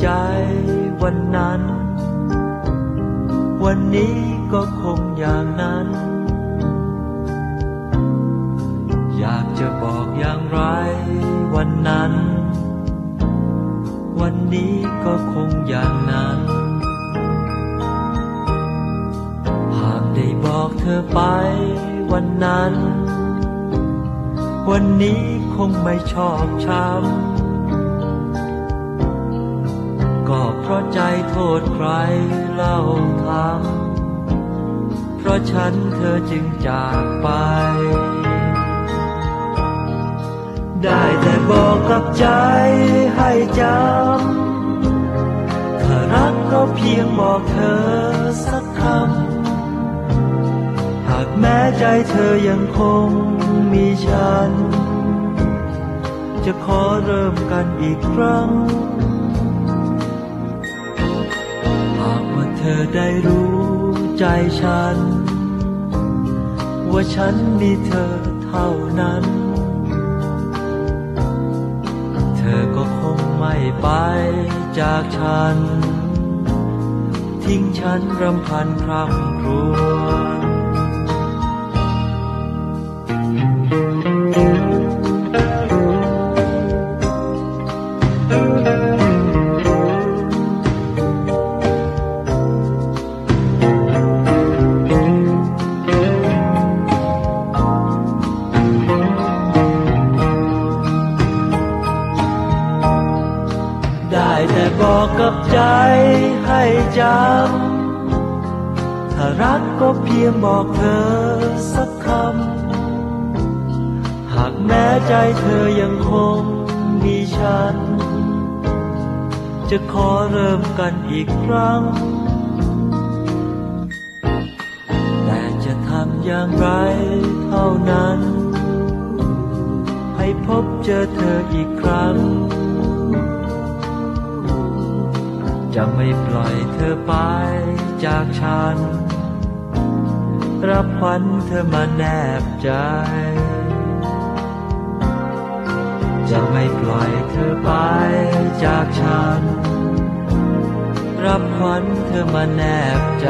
ใจวันนั้น วันนี้ก็คงอย่างนั้น อยากจะบอกอย่างไรวันนั้น วันนี้ก็คงอย่างนั้น หากได้บอกเธอไปวันนั้น วันนี้คงไม่ชอบช้ำ ก็เพราะใจโทษใครเล่าทำเพราะฉันเธอจึงจากไป ได้แต่บอกกับใจให้จำถ้ารักก็เพียงบอกเธอสักคำ หากแม้ใจเธอยังคงมีฉัน จะขอเริ่มกันอีกครั้ง ได้รู้ใจฉัน ว่าฉันมีเธอเท่านั้น เธอก็คงไม่ไปจากฉัน ทิ้งฉันรำพันคร่ำครวญ บอกกับใจให้จำถ้ารักก็เพียงบอกเธอสักคำ หากแม้ใจเธอยังคงมีฉัน จะขอเริ่มกันอีกครั้ง แต่จะทำอย่างไรเท่านั้น ให้พบเจอเธออีกครั้ง จะไม่ปล่อยเธอไปจากฉัน รับขวัญเธอมาแนบใจ จะไม่ปล่อยเธอไปจากฉัน รับขวัญเธอมาแนบใจ